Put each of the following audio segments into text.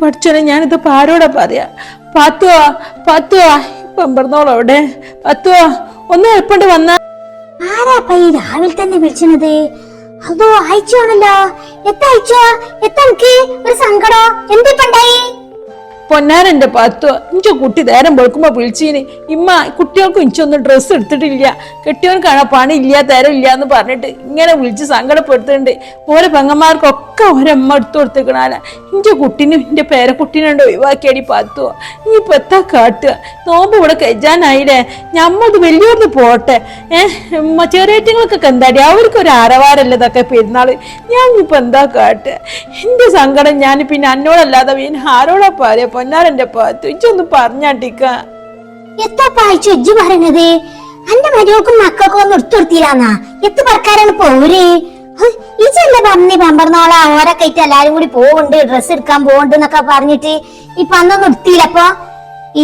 പഠിച്ചോനെ ഞാനിതിപ്പോൾ ആരോടാ പറയാ? പത്തുവാ പത്തുവാ ഇപ്പം പറഞ്ഞോളൂ അവിടെ. പത്തുവാ ഒന്ന് എളുപ്പണ്ട് വന്നാ. ആരാപ്പ ഈ രാവിലെ തന്നെ വിളിച്ചത്? അതോ അയച്ചാണല്ലോ എത്ത അയച്ചോ ഒരു സങ്കടോ? എന്തിപ്പണ്ടായി പൊന്നാരന്റെ പത്തുവാ ഇഞ്ചോ കുട്ടി നേരം വെളുക്കുമ്പോ വിളിച്ചീന്. ഇമ്മ കുട്ടികൾക്കും ഇഞ്ചൊന്നും ഡ്രസ്സ് എടുത്തിട്ടില്ല. കെട്ടിയവൻക്കാണോ പണി ഇല്ല തരം ഇല്ല എന്ന് പറഞ്ഞിട്ട് ഇങ്ങനെ വിളിച്ച് സങ്കടപ്പെടുത്തുന്നുണ്ട്. ഓരോ പെങ്ങന്മാർക്കൊക്കെ ഒരമ്മ എടുത്തു കൊടുത്തേക്കണാല ഇഞ്ചോ കുട്ടിനും എന്റെ പേരക്കുട്ടിനുണ്ട് ഒഴിവാക്കിയടി പാത്തു. നീ ഇപ്പൊ എത്താ കാട്ടുക? നോമ്പ് ഇവിടെ കഴിച്ചാനായില്ലേ? ഞമ്മത് വലിയൊന്ന് പോട്ടെ. ഏഹ് ചെറിയേറ്റങ്ങൾക്കൊക്കെ എന്താടി? അവർക്ക് ഒരു ആരവാരല്ലേ ഇതൊക്കെ പെരുന്നാൾ ഞാൻ ഇപ്പൊ എന്താ കാട്ടുക? എന്റെ സങ്കടം ഞാൻ പിന്നെ അന്നോടല്ലാതെ പിന്നെ ആരോടാ പറയാ? പൊന്നാരന്റെ പാത്തു. ഇച്ചൊന്ന് പറഞ്ഞാട്ടിക്ക. എത്താ അയച്ചു ഇജ്ജ് പറയണത്? അന്റെ മരുവക്കും മക്കൾക്കും ഒന്നും നിർത്തിയില്ലാന്നാ എത്ത് പറക്കാരാണ് പോര് ഇജല്ലേ പറഞ്ഞി പമ്പർന്നോളാ ഓരൊക്കെ കയറ്റി എല്ലാരും കൂടി പോവുണ്ട് ഡ്രസ് എടുക്കാൻ പോവുണ്ട് എന്നൊക്കെ പറഞ്ഞിട്ട് ഇപ്പൊ അന്നൊന്നും എടുത്തില്ല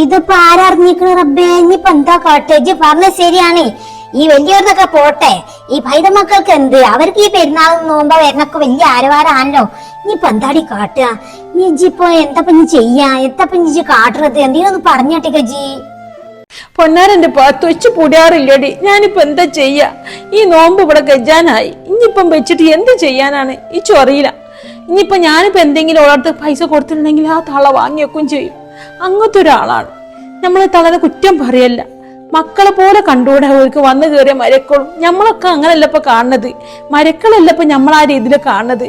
ഇതിപ്പോ ആരറിഞ്ഞിക്കണ റബ്ബേ? ഇനിയിപ്പൊ എന്താ കാട്ടെ? ഇജ്ജ് പറഞ്ഞ ശരിയാണ്. ഈ വലിയവർന്നൊക്കെ പോട്ടെ. ഈ പൈത മക്കൾക്ക് എന്ത്? അവർക്ക് ഈ പെരുന്നാളും നോമ്പോ വരുന്നൊക്കെ വലിയ ആരവാരാണല്ലോ ഇനിയിപ്പൊ എന്താടി കാട്ടുക? നീ ഇജ്ജിപ്പോ എന്താ ഇനി ചെയ്യാ? എന്താ ഇജ്ജ് കാട്ടുന്നത് എന്തെങ്കിലും ഒന്ന് പറഞ്ഞാട്ടിക്ക ജി പൊന്നാരന്റെ പാത്തു പുടിയാറില്ലടി ഞാനിപ്പോൾ ഞാനിപ്പോ എന്താ ചെയ്യാ? ഈ നോമ്പ് ഇവിടെ ഗജാനായി. ഇനിയിപ്പം വെച്ചിട്ട് എന്ത് ചെയ്യാനാണ്? ഈ ചൊറിയില്ല ഇനിയിപ്പം ഞാനിപ്പോ എന്തെങ്കിലും ഒരാൾക്ക് പൈസ കൊടുത്തിട്ടുണ്ടെങ്കിൽ ആ തള വാങ്ങി വെക്കും ചെയ്യും. അങ്ങനത്തെ ഒരാളാണ് നമ്മൾ തളരെ കുറ്റം പറയല്ല. മക്കളെ പോലെ കണ്ടുകൂടെ അവർക്ക് വന്നു കയറിയ മരക്കളും. നമ്മളൊക്കെ അങ്ങനല്ല ഇപ്പൊ കാണുന്നത്. മരക്കളല്ല ഇപ്പൊ നമ്മൾ ആ രീതിയിൽ കാണുന്നത്.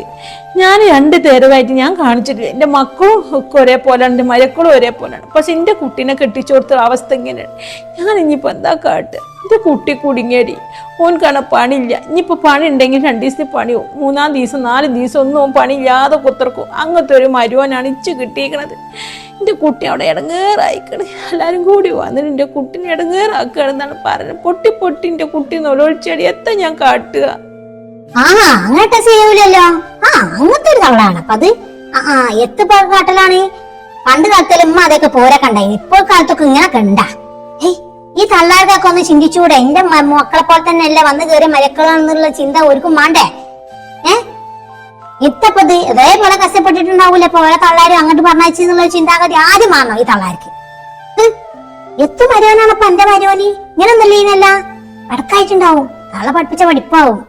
ഞാൻ രണ്ട് തേരവായിട്ട് ഞാൻ കാണിച്ചിട്ടില്ല. എന്റെ മക്കളും ഒക്കെ ഒരേപോലെയാണ് എന്റെ മരക്കളും ഒരേപോലെയാണ്. പക്ഷെ എന്റെ കുട്ടീനെ കെട്ടിച്ചു കൊടുത്ത അവസ്ഥ ഇങ്ങനെയാണ്. ഞാൻ ഇനിയിപ്പോൾ എന്താ കാട്ട്? എന്റെ കുട്ടി കുടുങ്ങിയടി. ഓൻക്കാണ് പണിയില്ല. ഇനിയിപ്പോൾ പണി ഉണ്ടെങ്കിൽ രണ്ട് ദിവസത്തിന് പണിയോ മൂന്നാം ദിവസം നാല് ദിവസം ഒന്നും ഓൻ പണിയില്ലാതെ കുത്തിറക്കും അങ്ങനത്തെ ഒരു മരുവനാണ് ഇച്ച് കിട്ടിയേക്കണത് എന്റെ കുട്ടി അവിടെ ഇടങ്ങേറായിക്കണ്. എല്ലാവരും കൂടി വന്നിട്ട് എന്റെ കുട്ടീനെ ഇടങ്ങേറാക്കുകയാണെന്നാണ് പറഞ്ഞത് പൊട്ടി പൊട്ടി എന്റെ കുട്ടി നൊലൊളിച്ചടി എത്ര ഞാൻ കാട്ടുക? ആ അങ്ങനത്തെ ചെയ്യൂലല്ലോ ആ അങ്ങനത്തെ ഒരു തവളാണ് അപ്പൊ അത് ആ എത്ത് കാട്ടലാണ്. പണ്ട് കാലത്തിൽ ഉമ്മ അതൊക്കെ പോരെ കണ്ടായി ഇപ്പോൾ കാലത്തൊക്കെ ഇങ്ങനെ കണ്ട. ഈ തള്ളാർക്കൊക്കെ ഒന്ന് ചിന്തിച്ചുകൂടെ എന്റെ മക്കളെ പോലെ തന്നെ അല്ലേ വന്ന് കയറി മരക്കളാണെന്നുള്ള ചിന്ത ഒരുക്കും വേണ്ടേ ഏ ഇത്തപ്പത് ഇതേപോലെ കഷ്ടപ്പെട്ടിട്ടുണ്ടാവൂല? ഇപ്പൊ ഓരോ തള്ളാരും അങ്ങോട്ട് പറഞ്ഞുള്ള ചിന്താഗതി ആദ്യം മാറണം ഈ തള്ളാർക്ക്. എത്തു മരുവനാണ് ഇപ്പൊ എന്റെ മരുവനി? ഇങ്ങനെ ഒന്നല്ല അടക്കായിട്ടുണ്ടാവും തള്ള പഠിപ്പിച്ച പഠിപ്പാവും.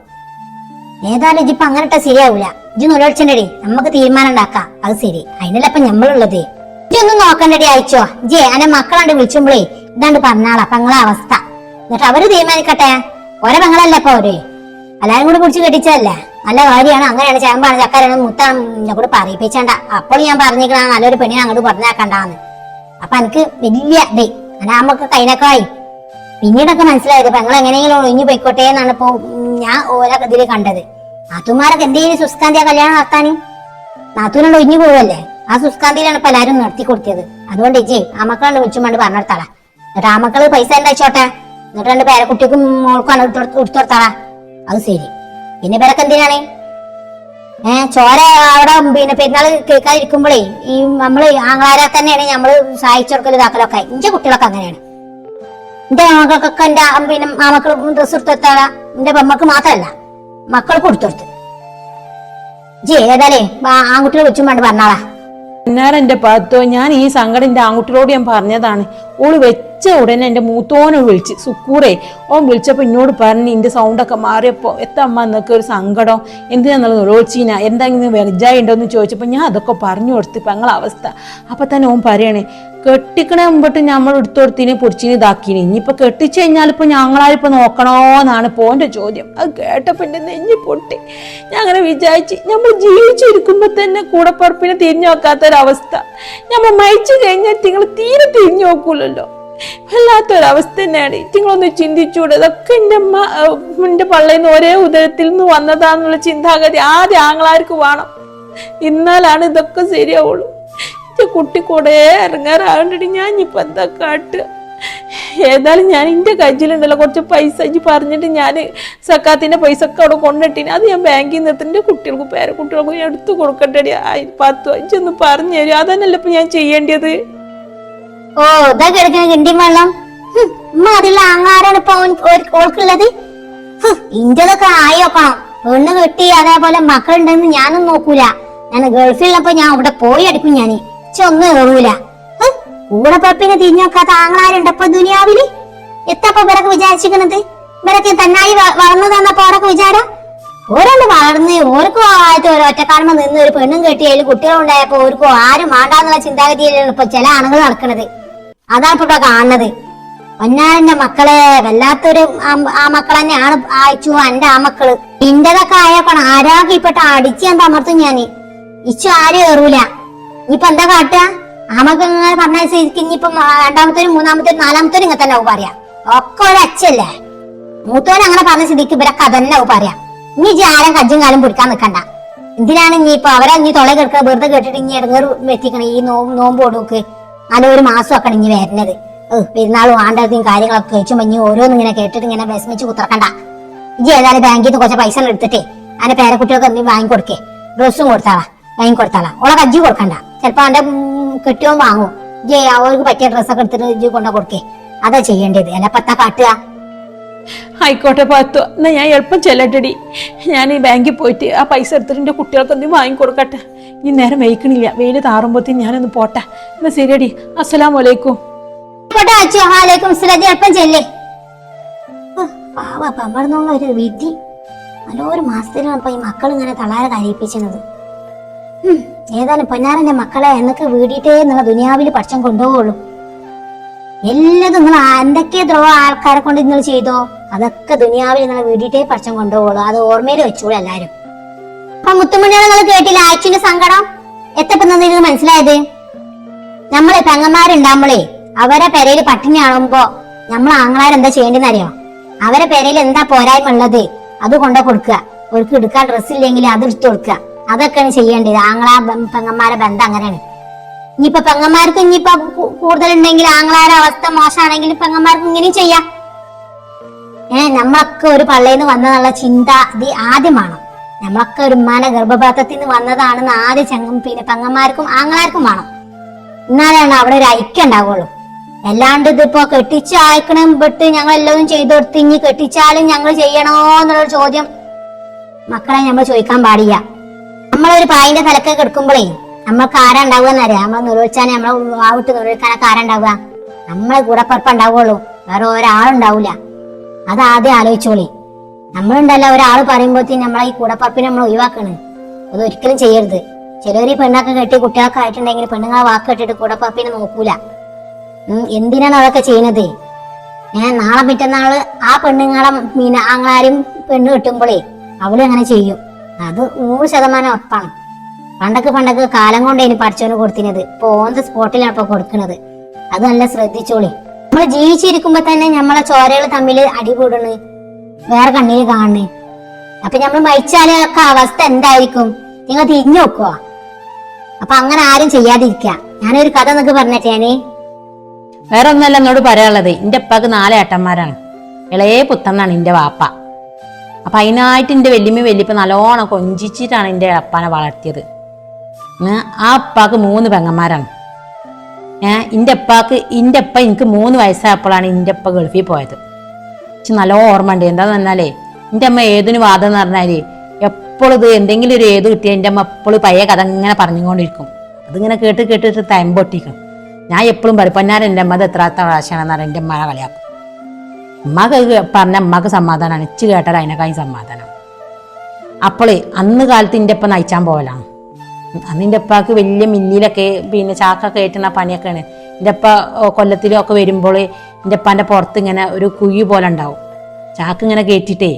ഏതായാലും ഇജിപ്പൊ അങ്ങനെ ശരിയാവൂല. ഇജ് നൊലൊളിച്ചണ്ടടി നമുക്ക് തീരുമാനം ഉണ്ടാക്കാം. അത് ശരി. അതിനല്ല ഇപ്പൊ ഞമ്മളുള്ളത്. ഇജ്ജൊന്നും നോക്കണ്ടടി അയച്ചോ. ജേ അന്റെ മക്കളാണ്ട് വിളിച്ചുമ്പോളേ ഇതാണ്ട് പറഞ്ഞാളാ. പെങ്ങളെ അവസ്ഥ. എന്നിട്ട് അവർ തീരുമാനിക്കട്ടെ. ഓരോ പെങ്ങളല്ലേ ഇപ്പൊ അവർ? എല്ലാരും കൂടി കുടിച്ച് കെട്ടിച്ചതല്ലേ? നല്ല കാര്യമാണ്. അങ്ങനെയാണ് ചേമ്പാണ് ചക്കാരാണ് മുത്താണ് എന്നെ കൂടെ പറയിപ്പിച്ചണ്ട. അപ്പോൾ ഞാൻ പറഞ്ഞിരിക്കണ നല്ലൊരു പെണ്ണിനെ അങ്ങോട്ട് പറഞ്ഞേക്കണ്ടാന്ന്. അപ്പൊ എനിക്ക് വലിയ ഇതേ. അനാമൊക്കെ നമുക്ക് കൈനക്കായി പിന്നീടൊക്കെ മനസ്സിലായത് പെങ്ങൾ എങ്ങനെയെങ്കിലും ഒഴിഞ്ഞു പോയിക്കോട്ടെ എന്നാണ് ഇപ്പൊ ഞാൻ ഓരോ ഇതിൽ കണ്ടത്. നാത്തുമാരൊക്കെ എന്ത് എന്തെങ്കിലും സുസ്കാന്തിയ കല്യാണം നടത്താന്? നാത്തൂനോട് ഒഴിഞ്ഞു പോവല്ലേ? ആ സുസ്കാന്തിയിലാണ് ഇപ്പൊ എല്ലാരും നടത്തി കൊടുത്തത്. അതുകൊണ്ട് ഇജ്ജേ ആ മക്കളാണ് വിളിച്ചുകൊണ്ട് പറഞ്ഞെടുത്താളാ. എന്നിട്ട് ആ മക്കൾ പൈസ എന്തായിച്ചോട്ടെ എന്നിട്ട് രണ്ട് പേരക്കുട്ടിക്കും മോൾക്കാണ് എടുത്തോടുത്താളാ അത് ശരി. പിന്നെ പേരൊക്കെ എന്തിനാണ്? ഏഹ് ചോര അവിടെ പിന്നെ പെരുന്നാൾ കേൾക്കാതിരിക്കുമ്പോഴേ ഈ നമ്മൾ ആങ്ങളാരെ തന്നെയാണ് നമ്മൾ സഹായിച്ചോർക്കൽ ഇതാക്കലൊക്കെ. എന്റെ കുട്ടികളൊക്കെ അങ്ങനെയാണ്. എന്റെ മക്കൾക്കൊക്കെ എന്റെ പിന്നെ മാമക്കൾ ഡ്രസ് എടുത്തെത്താളാ എന്റെ പെമ്മക്ക് മാത്രല്ല. മക്കൾ കൊടുത്തോടുത്ത്. ജി ഏതാലേ ആൺകുട്ടികളെ വെച്ചും വേണ്ട പറഞ്ഞാളാ. എന്നാലെന്റെ പത്തോ ഞാൻ ഈ സങ്കടം എന്റെ ആൺകുട്ടിയോട് ഞാൻ പറഞ്ഞതാണ്. ഓൾ വെച്ച ഉടനെ എന്റെ മൂത്തോനെ വിളിച്ച് സുക്കൂറേ ഓൻ വിളിച്ചപ്പോൾ എന്നോട് പറഞ്ഞ് എന്റെ സൗണ്ടൊക്കെ മാറിയപ്പോൾ എത്ത അമ്മ എന്നൊക്കെ ഒരു സങ്കടം? എന്തിനാന്നുള്ളത് ഒഴിച്ചീന എന്തെങ്കിലും വെറുജായി എന്ന് ചോദിച്ചപ്പോൾ ഞാൻ അതൊക്കെ പറഞ്ഞു കൊടുത്ത് പെങ്ങളെ അവസ്ഥ. അപ്പം തന്നെ ഓൻ പറയണേ കെട്ടിക്കണ മുമ്പിട്ട് നമ്മൾ എടുത്തു കൊടുത്തിന് പൊടിച്ചിന് ഇതാക്കിന്. ഇനിയിപ്പോൾ കെട്ടിച്ചു കഴിഞ്ഞാൽ ഇപ്പോൾ ഞങ്ങളാരിപ്പോൾ നോക്കണോന്നാണ് പോന്റെ ചോദ്യം. അത് കേട്ടപ്പോൾ എന്റെ നെഞ്ഞ് പൊട്ടി. ഞാൻ അങ്ങനെ വിചാരിച്ച് നമ്മൾ ജീവിച്ചിരിക്കുമ്പോൾ തന്നെ കൂടപ്പുറപ്പിനെ തിരിഞ്ഞു നോക്കാത്തൊരവസ്ഥ. നമ്മൾ മരിച്ചു കഴിഞ്ഞാൽ നിങ്ങൾ തീരെ തിരിഞ്ഞു നോക്കൂലല്ലോ. വല്ലാത്തൊരവസ്ഥ തന്നെയാണ്. നിങ്ങളൊന്ന് ചിന്തിച്ചൂടെ. ഇതൊക്കെ എന്റെ അമ്മ എന്റെ പള്ളയിൽ നിന്ന് ഒരേ ഉദരത്തിൽ നിന്ന് വന്നതാന്നുള്ള ചിന്താഗതി ആദ്യം ആങ്ങളാർക്ക് വേണം. എന്നാലാണ് ഇതൊക്കെ ശരിയാവുള്ളൂ. എന്റെ കുട്ടി കൂടെ ഇറങ്ങാറാകണ്ടി ഞാൻ ഇനിയിപ്പോൾ എന്താ കാട്ടുക ഏതായാലും ഞാൻ എന്റെ കയ്യിലുണ്ടല്ലോ. കുറച്ച് പൈസ ഇജ്ജ് പറഞ്ഞിട്ട് ഞാൻ സക്കാത്തിന്റെ പൈസ ഒക്കെ അവിടെ കൊണ്ടിട്ടിന്. അത് ഞാൻ ബാങ്കിൽ നിന്ന് എന്റെ കുട്ടികൾക്ക് പേരക്കുട്ടികൾക്ക് ഞാൻ എടുത്തു കൊടുക്കട്ടെ പത്ത് അഞ്ചൊന്ന് പറഞ്ഞു തരും. അതന്നല്ല ഇപ്പം ഞാൻ ചെയ്യേണ്ടത്? ഓ ഇതാ കിടക്കണ കിണ്ടിയും വെള്ളം. അതിൽ ആങ്ങളാരാണ് ഇപ്പൊ ഓൾക്കുള്ളത്. ഇന്റതൊക്കെ ആയി നോക്കണം. പെണ്ണ് കെട്ടി അതേപോലെ മക്കളുണ്ടെന്ന് ഞാനും നോക്കൂല. ഞാൻ ഗൾഫിലുള്ളപ്പോ ഞാൻ അവിടെ പോയി അടിക്കും ഞാൻ. ഒന്നും ഏറൂല. കൂടെ പപ്പിനെ തിരിഞ്ഞു നോക്കാത്ത ആങ്ങളാരുണ്ടപ്പോ ദുനിയാവിൽ? എത്തപ്പോ ഇവരൊക്കെ വിചാരിച്ചിരിക്കണത് ഇവരൊക്കെ തന്നായി വളർന്നു തന്നപ്പോ അവരൊക്കെ വിചാരം? ഓരോന്ന് വളർന്ന് ഓർക്കും ആയിട്ട് ഒരു ഒറ്റക്കാലമ നിന്ന് ഒരു പെണ്ണും കെട്ടി കുട്ടികളുണ്ടായപ്പോ ഓർക്കും ആരും വേണ്ടാന്നുള്ള ചിന്താഗതിയിലാണ് ഇപ്പൊ ചില ആണുങ്ങൾ നടക്കുന്നത് അതാണ് ഇപ്പൊ കാണുന്നത്. പൊന്നാരന്റെ മക്കളെ വല്ലാത്തൊരു ആ- മക്കൾ തന്നെയാണ് അയച്ചു എന്റെ ആ മക്കൾ നിന്റതൊക്കെ ആയപ്പോണം ആരാക്കി ഇപ്പട്ട അടിച്ച് ഞാൻ തമർത്തും ഞാൻ. ഇച്ചു ആരും ഏറൂല. ഇനിയിപ്പൊ എന്താ കാട്ടുക ആമക്ക് ഇങ്ങനെ പറഞ്ഞ ഇനിയിപ്പം രണ്ടാമത്തേനും മൂന്നാമത്തേനും നാലാമത്തേനും ഇങ്ങനെ തന്നെ പറയാ. ഒക്കെ ഒരു അച്ഛല്ലേ മൂത്തോൻ അങ്ങനെ പറഞ്ഞ സ്ഥിതിക്ക് ഇവരൊക്കെ അതന്നെ പറയാം. ഇനി ജാരം കജ്ജും കാലം പിടിക്കാൻ നിൽക്കണ്ട എന്തിനാണ് ഇനി ഇപ്പൊ അവരെ ഇനി തൊള കേൾക്കുക വെറുതെ കേട്ടിട്ട് ഇനി ഇടങ്ങേറ് വെത്തിക്കണം ഈ നോ നോമ്പ് ഒരു മാസമൊക്കെ ഇനി വരുന്നത്. ഏഹ് പെരുന്നാളും ആണ്ടത്തും കാര്യങ്ങളൊക്കെ കഴിച്ചും ഇനി ഓരോന്നും ഇങ്ങനെ കേട്ടിട്ട് ഇങ്ങനെ വിഷമിച്ച് കുത്തിറക്കണ്ട ഇനി ഏതായാലും ബാങ്കിൽ നിന്ന് കുറച്ച് പൈസ എടുത്തിട്ടേ അതിന്റെ പേരക്കുട്ടികൾക്ക് എന്തെങ്കിലും വാങ്ങിക്കൊടുക്കേ ഡ്രസ്സും കൊടുത്താളാ വാങ്ങിക്കൊടുത്താളാ ഓളെ കജ്ജി കൊടുക്കണ്ട. ചിലപ്പോ അവന്റെ കിട്ടിയോ വാങ്ങും. ഇജ്ജ് അവർക്ക് പറ്റിയ ഡ്രസ്സൊക്കെ എടുത്തിട്ട് ഇജ്ജ് കൊണ്ടു കൊടുക്കേ. അതാ ചെയ്യേണ്ടത്. എന്നെ പത്താ കാട്ടുക? ആയിക്കോട്ടെ പാത്തു എന്നാ ഞാൻ എളുപ്പം ചെല്ലട്ടടി. ഞാൻ ഈ ബാങ്കിൽ പോയിട്ട് ആ പൈസ എടുത്തിട്ട് എന്റെ കുട്ടികൾക്ക് എന്തെങ്കിലും വാങ്ങിക്കൊടുക്കട്ടെ. ഇനി നേരം വയ്ക്കണില്ല വെയിൽ താറുമ്പോഴത്തേക്ക് ഞാനൊന്ന് പോട്ടെ. എന്നാ ശരിയടി അസ്സലാം വലൈക്കും എളുപ്പം ചെല്ലേ. പമ്പടന്നുള്ള ഒരു വിധി. നല്ലൊരു മാസത്തിലാണ് ഇപ്പൊ ഈ മക്കൾ ഇങ്ങനെ തളാരെ കരയിപ്പിച്ചത്. ഏതായാലും പൊന്നാരന്റെ മക്കളെ എന്നൊക്കെ വീടിയിട്ടേ നിങ്ങൾ ദുനിയാവിൽ പഠിച്ചം കൊണ്ടുപോകുള്ളൂ എല്ലാതും നിങ്ങൾ എന്തൊക്കെ ദ്രോഹ ആൾക്കാരെ കൊണ്ട് നിങ്ങൾ ചെയ്തോ? അതൊക്കെ ദുനിയാവിൽ നിങ്ങൾ വീടിട്ടേ പഠിച്ചം കൊണ്ടുപോകുള്ളൂ അത് ഓർമ്മയിൽ വെച്ചോളൂ എല്ലാരും. അപ്പൊ മുത്തുമണികളെ നിങ്ങൾ കേട്ടില്ല? ആച്ചിന്റെ സങ്കടം? എത്തപ്പെടുന്നത് നിങ്ങൾ മനസ്സിലായത്? നമ്മളെ പെങ്ങന്മാരുണ്ടാകുമ്പോളേ അവരെ പെരയിൽ പട്ടിണി ആണുമ്പോ നമ്മൾ ആങ്ങളാരെന്താ ചെയ്യേണ്ടെന്ന് അറിയോ? അവരെ പെരയിൽ എന്താ പോരായ്മ ഉള്ളത്? അത് കൊണ്ടു കൊടുക്കുക അവർക്ക് എടുക്കാൻ ഡ്രസ്സ് ഇല്ലെങ്കിൽ അത് എടുത്തു കൊടുക്കുക അതൊക്കെയാണ് ചെയ്യേണ്ടത്. ആങ്ങളാ പെങ്ങന്മാരെ ബന്ധം അങ്ങനെയാണ്. ഇനിയിപ്പൊ പെങ്ങന്മാർക്ക് ഇനിയിപ്പൊ കൂടുതലുണ്ടെങ്കിൽ ആങ്ങളാരുടെ അവസ്ഥ മോശമാണെങ്കിൽ പെങ്ങന്മാർക്ക് ഇങ്ങനെയും ചെയ്യാം. ഏഹ് നമ്മളൊക്കെ ഒരു പള്ളയിൽ നിന്ന് വന്നതെന്നുള്ള ചിന്ത. ഇത് ആദ്യമാണ്? നമ്മളൊക്കെ ഒരു ഉമ്മാനെ ഗർഭപാത്രത്തിൽ നിന്ന് വന്നതാണെന്ന് ആദ്യ ചങ്ങം പിന്നെ പെങ്ങന്മാർക്കും ആങ്ങളാർക്കും വേണം. എന്നാലാണ് അവിടെ ഒരു ഐക്യം ഉണ്ടാവുള്ളൂ. അല്ലാണ്ട് ഇതിപ്പോ കെട്ടിച്ച് അയക്കണം പെട്ട് ഞങ്ങൾ എല്ലാവരും ചെയ്തു കൊടുത്ത് ഇനി കെട്ടിച്ചാലും ഞങ്ങൾ ചെയ്യണോ എന്നുള്ളൊരു ചോദ്യം മക്കളെ നമ്മൾ ചോദിക്കാൻ പാടില്ല. നമ്മളൊരു പായിന്റെ തലക്ക് കിടക്കുമ്പോഴേ നമ്മൾക്ക് ആരാ ഉണ്ടാവുക എന്നറിയാം നമ്മൾ നുരൊഴിച്ചാൽ നമ്മളെ വാവിട്ട് നുരൊഴിക്കാനൊക്കെ ആരാ ഉണ്ടാവുക? നമ്മളെ കൂടെ പുറപ്പുണ്ടാവുള്ളൂ വേറെ ഒരാളുണ്ടാവൂല അത് ആദ്യം ആലോചിച്ചോളി. നമ്മളുണ്ടല്ലോ ഒരാൾ പറയുമ്പോഴത്തേക്കും നമ്മളെ ഈ കൂടപ്പറപ്പിനെ നമ്മൾ ഒഴിവാക്കണ്. അത് ഒരിക്കലും ചെയ്യരുത്. ചിലവർ ഈ പെണ്ണൊക്കെ കെട്ടി കുട്ടികളൊക്കെ ആയിട്ടുണ്ടെങ്കിൽ പെണ്ണുങ്ങളെ വാക്ക് കെട്ടിട്ട് കൂടപ്പറപ്പിനെ നോക്കൂല. എന്തിനാണ് അതൊക്കെ ചെയ്യുന്നത് ഞാൻ നാളെ പിറ്റന്നാൾ ആ പെണ്ണുങ്ങളെ മീന ആങ്ങളാരും പെണ്ണ് കിട്ടുമ്പോഴേ അവളും അങ്ങനെ ചെയ്യും. അത് നൂറ് ശതമാനം ഉറപ്പാണ്. പണ്ടൊക്കെ പണ്ടൊക്കെ കാലം കൊണ്ടേനി പഠിച്ചവന് കൊടുത്തിനത് ഇപ്പൊ ഓൺ ദ സ്പോട്ടിലാണ് ഇപ്പൊ കൊടുക്കുന്നത് അത് നല്ല ശ്രദ്ധിച്ചോളി. നമ്മൾ ജീവിച്ചിരിക്കുമ്പോ തന്നെ നമ്മളെ ചോരകൾ തമ്മിൽ അടിപൊടണ് വേറെ കണ്ണിൽ കാണണ്. അപ്പൊ നമ്മൾ മരിച്ചാലൊക്കെ അവസ്ഥ എന്തായിരിക്കും? നിങ്ങൾ തിരിഞ്ഞു നോക്കുക അപ്പൊ അങ്ങനെ ആരും ചെയ്യാതിരിക്ക. ഞാനൊരു കഥ നിങ്ങൾക്ക് പറഞ്ഞേ വേറെ ഒന്നല്ല എന്നോട് പറയാനുള്ളത്. എന്റെ ഉപ്പാക്ക് നാല് ഏട്ടന്മാരാണ്. ഇളയെ പുത്തന്നാണ് എന്റെ വാപ്പ. അപ്പൊ അതിനായിട്ട് എന്റെ വല്യമ്മ വല്യപ്പ നല്ലോണം കൊഞ്ചിച്ചിട്ടാണ് എന്റെ അപ്പാനെ വളർത്തിയത്. ആ അപ്പാക്ക് മൂന്ന് പെങ്ങന്മാരാണ്. ഏഹ് എന്റെ അപ്പാക്ക് എന്റെ അപ്പ എനിക്ക് മൂന്ന് വയസ്സായപ്പോഴാണ് എന്റെ അപ്പ ഗൾഫിൽ പോയത്. പക്ഷെ നല്ല ഓർമ്മ ഉണ്ട് എന്താന്ന് പറഞ്ഞാലേ എന്റെ അമ്മ ഏതിന് വാദം എന്ന് പറഞ്ഞാൽ എപ്പോഴും ഇത് എന്തെങ്കിലും ഒരു ഏത് കിട്ടിയ എന്റെ അമ്മ എപ്പോഴും പയ്യ കഥ ഇങ്ങനെ പറഞ്ഞുകൊണ്ടിരിക്കും. അതിങ്ങനെ കേട്ട് കേട്ടിട്ട് തയമ്പൊട്ടിക്കും പൊട്ടിക്കും. ഞാൻ എപ്പോഴും പറയും പൊന്നാരൻ എന്റെ അമ്മ അത് എത്രാത്ത പ്രാവശ്യമാണെന്ന് പറഞ്ഞാൽ എന്റെ അമ്മ കളിയാക്കും. അമ്മയ്ക്ക് പറഞ്ഞ അമ്മയ്ക്ക് സമാധാനമാണ് ഇച്ച് കേട്ടാൽ അതിനേക്കായി സമാധാനം. അപ്പോൾ അന്ന് കാലത്ത് എന്റെ ഒപ്പം നയിച്ചാൻ പോകലാണ് അന്ന് എന്റെ ഉപ്പാക്ക് വലിയ മില്ലിലൊക്കെ പിന്നെ ചാക്കൊക്കെ ഏറ്റുന്ന പണിയൊക്കെയാണ്. എന്റെ ഉപ്പ കൊല്ലത്തിലൊക്കെ വരുമ്പോൾ എന്റെ ഉപ്പാന്റെ പുറത്ത് ഇങ്ങനെ ഒരു കുഴി പോലെ ഉണ്ടാവും. ചാക്ക് ഇങ്ങനെ കയറ്റിട്ടേ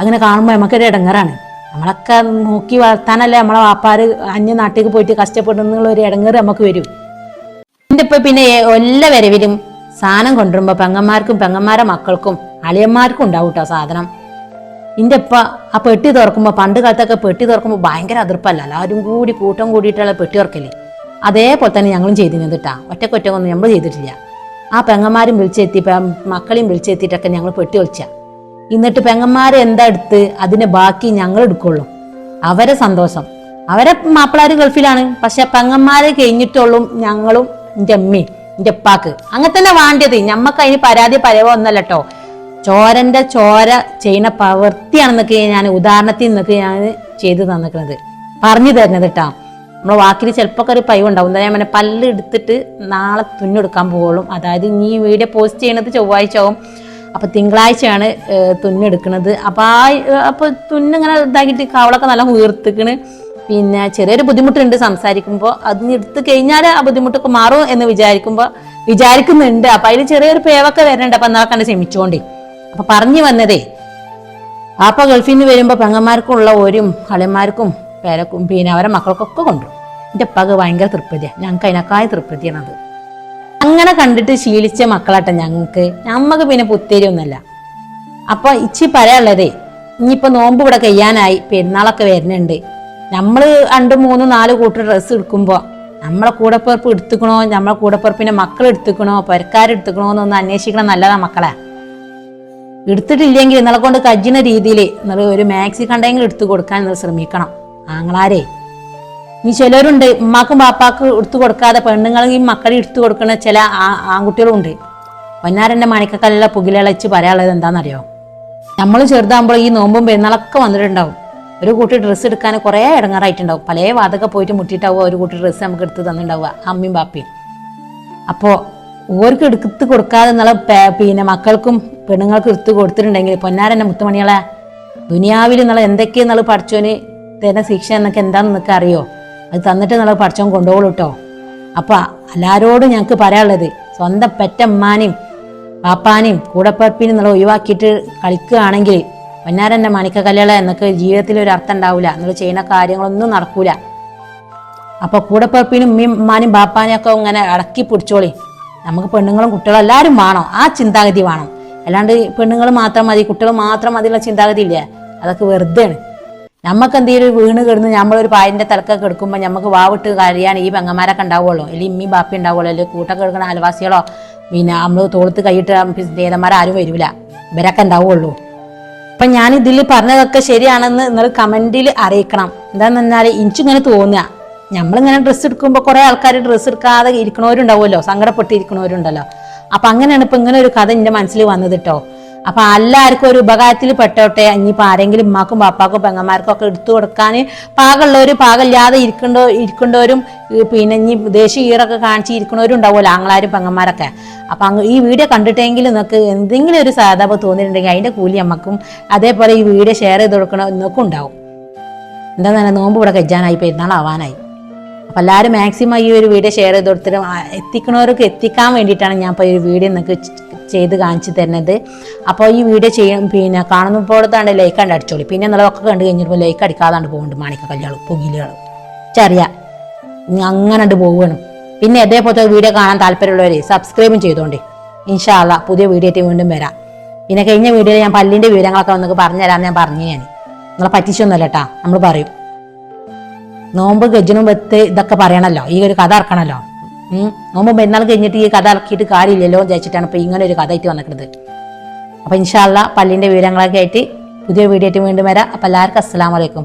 അങ്ങനെ കാണുമ്പോൾ നമുക്കൊരു ഇടങ്ങറാണ് നമ്മളൊക്കെ നോക്കി വളർത്താനല്ലേ നമ്മളെ വാപ്പാര് അന്യ നാട്ടിലേക്ക് പോയിട്ട് കഷ്ടപ്പെടുന്നുള്ള ഒരു ഇടങ്ങറ് നമുക്ക് വരും. എന്റെ ഇപ്പം പിന്നെ എല്ലാ വരവിലും സാധനം കൊണ്ടുവരുമ്പോൾ പെങ്ങന്മാർക്കും പെങ്ങന്മാരെ മക്കൾക്കും അളിയന്മാർക്കും ഉണ്ടാവും കേട്ടോ സാധനം. എന്റെ ഇപ്പ ആ പെട്ടി തുറക്കുമ്പോൾ പണ്ട് കാലത്തൊക്കെ പെട്ടി തുറക്കുമ്പോൾ ഭയങ്കര അതിർപ്പല്ല? എല്ലാവരും കൂടി കൂട്ടം കൂടിയിട്ടുള്ള പെട്ടി തുറക്കൽ. അതേപോലെ തന്നെ ഞങ്ങളും ചെയ്തിരുന്നത് കേട്ടാ ഒറ്റയ്ക്ക് ഒറ്റക്കൊന്നും നമ്മൾ ചെയ്തിട്ടില്ല. ആ പെങ്ങന്മാരും വിളിച്ചെത്തി മക്കളെയും വിളിച്ചെത്തിയിട്ടൊക്കെ ഞങ്ങൾ പെട്ടി ഒളിച്ച. എന്നിട്ട് പെങ്ങന്മാരെ എന്താ എടുത്ത്? അതിന് ബാക്കി ഞങ്ങൾ എടുക്കുള്ളൂ. അവരെ സന്തോഷം. അവരെ മാപ്പിളാരും ഗൾഫിലാണ്. പക്ഷെ പെങ്ങന്മാരെ കഴിഞ്ഞിട്ടുള്ളൂ ഞങ്ങളും എന്റെ അമ്മയും എന്റെ ഉപ്പാക്ക്. അങ്ങനെ തന്നെ വേണ്ടത് ഞമ്മക്ക് അതിന് പരാതി പരവോ ഒന്നല്ല കേട്ടോ ചോരന്റെ ചോര ചെയ്യുന്ന പ്രവൃത്തിയാണെന്നൊക്കെ ഞാൻ ഉദാഹരണത്തിൽ നിന്നൊക്കെ ഞാൻ ചെയ്തു തന്നിക്കുന്നത് പറഞ്ഞു തരുന്നത് കേട്ടാ. നമ്മൾ വാക്കിൽ ചിലപ്പോൾ ഒരു പൈവ് ഉണ്ടാവും. എന്താ ഞാൻ പറഞ്ഞ പല്ല് എടുത്തിട്ട് നാളെ തുന്നെടുക്കാൻ പോകുള്ളൂ. അതായത് ഇനി ഈ വീഡിയോ പോസ്റ്റ് ചെയ്യണത് ചൊവ്വാഴ്ച ആവും. അപ്പോൾ തിങ്കളാഴ്ചയാണ് തുന്നെടുക്കുന്നത് അപ്പോൾ ആ അപ്പോൾ തുന്നിങ്ങനെ ഇതാക്കിയിട്ട് കവളൊക്കെ നല്ല ഉയർത്തിക്കണ്. പിന്നെ ചെറിയൊരു ബുദ്ധിമുട്ടുണ്ട് സംസാരിക്കുമ്പോൾ അത് എടുത്ത് കഴിഞ്ഞാൽ ആ ബുദ്ധിമുട്ടൊക്കെ മാറും എന്ന് വിചാരിക്കുമ്പോൾ വിചാരിക്കുന്നുണ്ട്. അപ്പം അതിൽ ചെറിയൊരു പേവൊക്കെ വരുന്നുണ്ട്. അപ്പം എന്നാൽ കണ്ട് ക്ഷമിച്ചോണ്ടേ. അപ്പം പറഞ്ഞു വന്നതേ ആപ്പ ഗൾഫിൽ നിന്ന് വരുമ്പോൾ പെങ്ങന്മാർക്കുള്ള ഓരും കളിമാർക്കും പേരക്കും പിന്നെ അവരെ മക്കൾക്കൊക്കെ കൊണ്ടുവരും. എന്റെ ഉപ്പാക്ക് ഭയങ്കര തൃപ്തിയാണ് ഞങ്ങൾക്ക് അതിനേക്കായ തൃപ്തിയാണത്. അങ്ങനെ കണ്ടിട്ട് ശീലിച്ച മക്കളാട്ടെ ഞങ്ങൾക്ക് ഞമ്മക്ക് പിന്നെ പുത്തേരി ഒന്നുമല്ല അപ്പൊ ഇച്ചി പറയാനുള്ളതേ ഇനിയിപ്പോ നോമ്പ് ഇവിടെ കഴിയാനായി പെരുന്നാളൊക്കെ വരുന്നുണ്ട്. നമ്മൾ രണ്ട് മൂന്ന് നാല് കൂട്ടർ ഡ്രസ്സ് എടുക്കുമ്പോൾ നമ്മളെ കൂടപ്പിറപ്പ് എടുത്തുക്കണോ? നമ്മളെ കൂടപ്പിറപ്പിന്റെ മക്കൾ എടുത്തുക്കണോ? പെരക്കാരെടുത്തുക്കണോ എന്നൊന്ന് അന്വേഷിക്കണം. നല്ലതാ മക്കളെ. എടുത്തിട്ടില്ലെങ്കിൽ നിങ്ങളെ കൊണ്ട് കജ്ജിന രീതിയിൽ നിങ്ങൾ ഒരു മാക്സി കണ്ടെങ്കിൽ എടുത്തു കൊടുക്കാൻ നിങ്ങൾ ശ്രമിക്കണം. ആങ്ങളാരെ. ഇനി ചിലരുണ്ട് ഉമ്മാക്കും പാപ്പാക്കും എടുത്തു കൊടുക്കാതെ പെണ്ണുങ്ങളെയും മക്കളെ എടുത്തു കൊടുക്കുന്ന ചില ആൺകുട്ടികളുണ്ട്. പൊന്നാരന്റെ മണിക്കക്കല്ലുള്ള പുകിലളച്ച് പറയാനുള്ളത് എന്താണെന്നറിയോ? നമ്മൾ ചെറുതാകുമ്പോൾ ഈ നോമ്പും പെരുന്നാളൊക്കെ വന്നിട്ടുണ്ടാവും. ഒരു കൂട്ടി ഡ്രസ്സ് എടുക്കാൻ കുറേ ഇടങ്ങാറായിട്ടുണ്ടാവും. പല വാതൊക്കെ പോയിട്ട് മുട്ടിയിട്ടാവുക ഒരു കൂട്ടി ഡ്രസ്സ് നമുക്ക് എടുത്ത് തന്നിട്ടുണ്ടാവുക അമ്മയും പാപ്പയും അപ്പോൾ ഓർക്ക് എടുത്ത് കൊടുക്കാതെ എന്നുള്ള പിന്നെ മക്കൾക്കും പെണ്ണുങ്ങൾക്കും എടുത്ത് കൊടുത്തിട്ടുണ്ടെങ്കിൽ പൊന്നാരന്റെ മുത്തുമണികളെ ദുനിയാവിൽ എന്നുള്ള എന്തൊക്കെയെന്നുള്ള പഠിച്ചോന് തരുന്ന ശിക്ഷ എന്നൊക്കെ എന്താണെന്ന് നിനക്ക് അറിയോ? അത് തന്നിട്ട് എന്നുള്ള പഠിച്ചോൻ കൊണ്ടുപോകുള്ളൂ കേട്ടോ അപ്പൊ എല്ലാവരോടും ഞങ്ങൾക്ക് പറയാനുള്ളത് സ്വന്തം പെറ്റമ്മാനെയും പാപ്പാനെയും കൂടപ്പറപ്പിനും എന്നുള്ള ഒഴിവാക്കിയിട്ട് കളിക്കുകയാണെങ്കിൽ പൊന്നാരന്റെ മണിക്ക കല്യാണം എന്നൊക്കെ ജീവിതത്തിൽ ഒരു അർത്ഥം ഉണ്ടാവില്ല നിങ്ങൾ ചെയ്യുന്ന കാര്യങ്ങളൊന്നും നടക്കൂല. അപ്പൊ കൂടപ്പറപ്പിനും ഉമ്മയും ഉമ്മാനും ബാപ്പാനും ഒക്കെ ഇങ്ങനെ അടക്കി പിടിച്ചോളി. നമുക്ക് പെണ്ണുങ്ങളും കുട്ടികളും എല്ലാവരും വേണം. ആ ചിന്താഗതി വേണം. അല്ലാണ്ട് പെണ്ണുങ്ങൾ മാത്രം മതി കുട്ടികൾ മാത്രം മതിയുള്ള ചിന്താഗതി ഇല്ല. അതൊക്കെ വെറുതെയാണ്. നമുക്ക് എന്തെങ്കിലും വീണ് കിടന്ന് നമ്മളൊരു പായന്റെ തലക്കൊക്കെ എടുക്കുമ്പോൾ നമുക്ക് വാവിട്ട് കരയാൻ ഈ പെങ്ങന്മാരൊക്കെ ഉണ്ടാവുള്ളൂ. അല്ലെങ്കിൽ ഇമ്മി ബാപ്പി ഉണ്ടാവുള്ളൂ. അല്ലെങ്കിൽ കൂട്ടൊക്കെ എടുക്കുന്ന അയൽവാസികളോ പിന്നെ നമ്മൾ തോളത്ത് കൈയിട്ട് ആരും വരില്ല ഇവരൊക്കെ ഉണ്ടാവുള്ളൂ. അപ്പൊ ഞാൻ ഇതിൽ പറഞ്ഞതൊക്കെ ശരിയാണെന്ന് നിങ്ങൾ കമന്റിൽ അറിയിക്കണം. എന്താണെന്ന് പറഞ്ഞാൽ എനിക്കിങ്ങനെ തോന്നുക. നമ്മളിങ്ങനെ ഡ്രസ്സ് എടുക്കുമ്പോൾ കുറെ ആൾക്കാർ ഡ്രസ്സ് എടുക്കാതെ ഇരിക്കണവരുണ്ടാവുമല്ലോ സങ്കടപ്പെട്ടിരിക്കണവരുണ്ടല്ലോ. അപ്പൊ അങ്ങനെയാണ് ഇപ്പൊ ഇങ്ങനെ ഒരു കഥ എന്റെ മനസ്സിൽ വന്നത് കേട്ടോ അപ്പൊ എല്ലാവർക്കും ഒരു ഉപകാരത്തിൽ പെട്ടോട്ടെ ഇനിയിപ്പോ ആരെങ്കിലും ഉമ്മാക്കും പാപ്പാക്കും പെങ്ങന്മാർക്കും ഒക്കെ എടുത്തു കൊടുക്കാൻ പാകമുള്ളവർ പാകമില്ലാതെ ഇരിക്കണ്ടോ ഇരിക്കേണ്ടവരും പിന്നെ ഇനി ദേശീയ ഈറൊക്കെ കാണിച്ച് ഇരിക്കണവരും ഉണ്ടാവുമല്ലോ ആങ്ങളാരും പെങ്ങന്മാരൊക്കെ. അപ്പൊ അങ്ങ് ഈ വീഡിയോ കണ്ടിട്ടെങ്കിൽ നിങ്ങൾക്ക് എന്തെങ്കിലും ഒരു സാധാപ തോന്നിയിട്ടുണ്ടെങ്കിൽ അതിന്റെ കൂലി അമ്മക്കും അതേപോലെ ഈ വീഡിയോ ഷെയർ ചെയ്ത് കൊടുക്കണം എന്നൊക്കെ ഉണ്ടാവും. എന്താ തന്നെ നോമ്പ് ഇവിടെ കജ്ജാനായി പെരുന്നാളാവാനായി. അപ്പം എല്ലാവരും മാക്സിമം ഈ ഒരു വീഡിയോ ഷെയർ ചെയ്ത് കൊടുത്തിട്ട് എത്തിക്കണവർക്ക് എത്തിക്കാൻ വേണ്ടിയിട്ടാണ് ഞാൻ ഇപ്പോൾ ഈ ഒരു വീഡിയോ നിങ്ങൾക്ക് ചെയ്ത് കാണിച്ചു തരുന്നത്. അപ്പോൾ ഈ വീഡിയോ ചെയ്യും പിന്നെ കാണുന്നപ്പോഴത്താണ് ലൈക്ക് കണ്ട് അടിച്ചോളി. പിന്നെ എന്നുള്ളതൊക്കെ കണ്ടു കഴിഞ്ഞപ്പോൾ ലൈക്ക് അടിക്കാതാണ്ട് പോകുന്നുണ്ട് മാണിക്ക കല്യാണം പുകിലുകൾ ചെറിയ അങ്ങനെ പോവുകയാണ്. പിന്നെ അതേപോലത്തെ വീഡിയോ കാണാൻ താല്പര്യമുള്ളവർ സബ്സ്ക്രൈബും ചെയ്തോണ്ടേ. ഇൻഷാല്ല പുതിയ വീഡിയോ ആയിട്ട് വീണ്ടും വരാം. പിന്നെ കഴിഞ്ഞ വീഡിയോയിൽ ഞാൻ പല്ലിന്റെ വിവരങ്ങളൊക്കെ നിങ്ങൾക്ക് പറഞ്ഞു തരാമെന്ന് ഞാൻ പറഞ്ഞു ഞാൻ നിങ്ങളെ പറ്റിച്ചൊന്നുമല്ല കേട്ടാ നമ്മൾ പറയും. നോമ്പ് ഗജ്ജനും വെത്ത് ഇതൊക്കെ പറയണല്ലോ. ഈ ഒരു കഥ ഇറക്കണല്ലോ. നോമ്പ് പെരുന്നാൾ കഴിഞ്ഞിട്ട് ഈ കഥ ഇറക്കിയിട്ട് കാര്യമില്ലല്ലോ എന്ന് വിചാരിച്ചിട്ടാണ് ഇപ്പൊ ഇങ്ങനെ ഒരു കഥ ആയിട്ട് വന്നിട്ടുള്ളത് അപ്പൊ ഇൻഷാല്ല പള്ളിന്റെ വിവരങ്ങളൊക്കെ ആയിട്ട് പുതിയ വീഡിയോ ആയിട്ട് വീണ്ടും വരാം. അപ്പൊ എല്ലാവർക്കും അസ്സലാമലൈക്കും